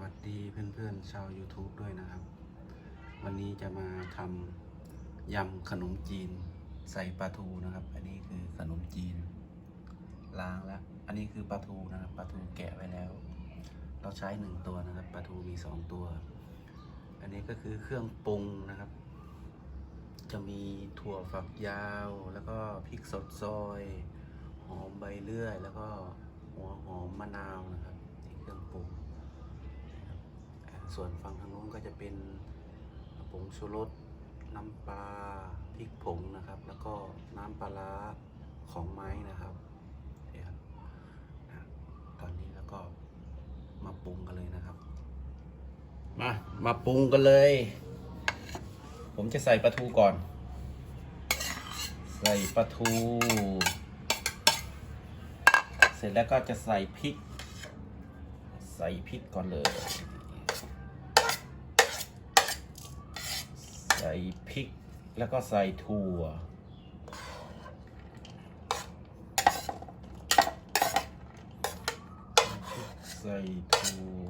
วัสดีเพื่อนๆชาว YouTube ด้วยนะครับ วันนี้จะมาทำยำขนมจีนใส่ปลาทูนะครับ อันนี้คือขนมจีน ล้างแล้ว อันนี้คือปลาทูนะครับปลาทูแกะไว้แล้ว เราใช้หนึ่งตัวนะครับปลาทูมีสองตัว อันนี้ก็คือเครื่องปรุงนะครับ จะมีถั่วฝักยาว แล้วก็พริกสดซอย หอมใบเลื่อย แล้วก็หัวหอมมะนาวนะครับนี่เครื่องปรุง ส่วนฝั่งทางนู้นก็จะเป็นผงชูรสน้ำปลาพริกผงนะครับ แล้วก็น้ำปลาร้าของไม้นะครับเนี่ยครับตอนนี้แล้วก็มาปรุงกันเลยนะครับ มามาปรุงกันเลย ผมจะใส่ปลาทูก่อน ใส่ปลาทู เสร็จแล้วก็จะใส่พริก ใส่พริกก่อนเลย ใส่พริกแล้วก็ใส่ถั่ว ใส่ถั่ว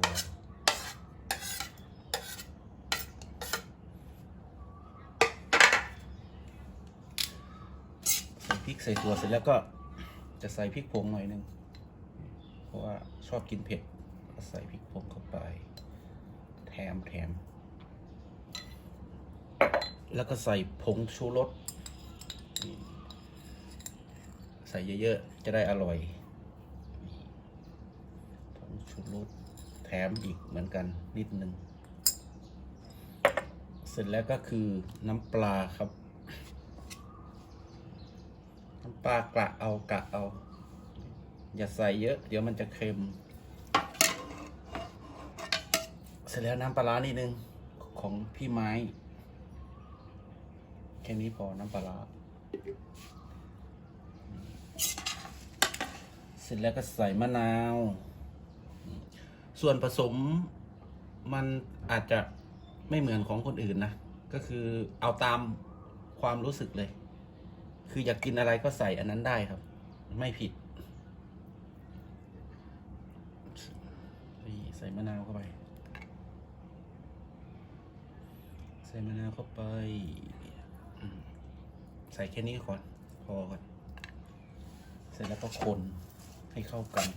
ใส่พริกใส่ถั่วเสร็จแล้วก็จะใส่พริกผงหน่อยนึง เพราะว่าชอบกินเผ็ด ก็ใส่พริกผงเข้าไป แถมแถม แล้วก็ใส่ผงชูรสใส่เยอะๆ จะได้อร่อย ผงชูรสแถมอีกเหมือนกันนิดนึง เสร็จแล้วก็คือน้ำปลาครับ น้ำปลากระเอากะเอา อย่าใส่เยอะ เดี๋ยวมันจะเค็ม เสร็จแล้วน้ำปลาร้านิดนึงของพี่ไม้ แค่นี้พอน้ำปลาร้าเสร็จแล้วก็ใส่มะนาว ส่วนผสมมันอาจจะไม่เหมือนของคนอื่นนะ ก็คือเอาตามความรู้สึกเลย คืออยากกินอะไรก็ใส่อันนั้นได้ครับ ไม่ผิด ใส่มะนาวเข้าไป ใส่มะนาวเข้าไป ใส่แค่นี้ก่อน พอก่อน เสร็จแล้วก็คนให้เข้ากัน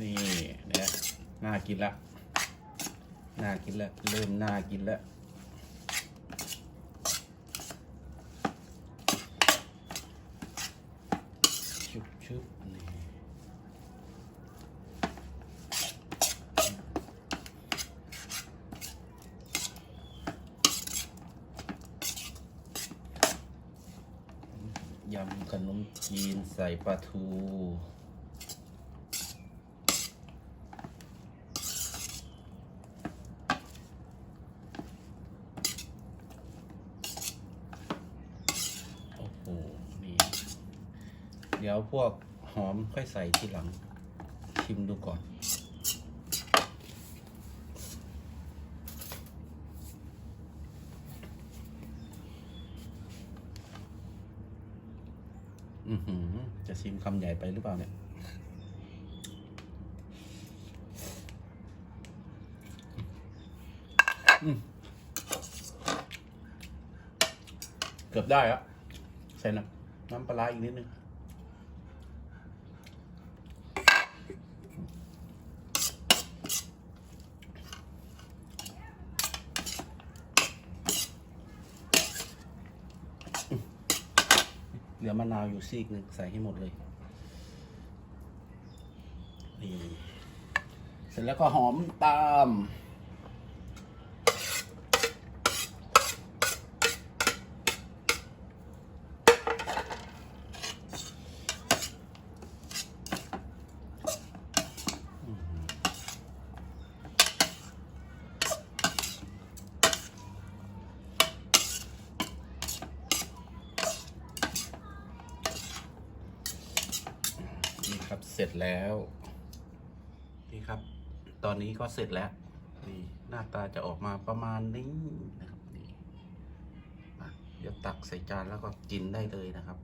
นี่เนี่ยน่ากินละน่ากินละเริ่มน่ากินละ ชุบนี่ยำขนมจีนใส่ปลาทูโอ้โห เดี๋ยวพวกหอมค่อยใส่ทีหลัง ชิมดูก่อน อือหือ จะชิมคำใหญ่ไปหรือเปล่าเนี่ย อืมเกือบได้แล้วใส่น้ำน้ำปลาร้าอีกนิดนึง ลือมะนาวอยู่ซีกหนึ่งใส่ให้หมดเลยนี่เสร็จแล้วก็หอมตาม ครับ เสร็จแล้ว นี่ครับ ตอนนี้ก็เสร็จแล้วนี่หน้าตาจะออกมาประมาณนี้นะครับนี่อะเดี๋ยวตักใส่จานแล้วก็กินได้เลยนะครับ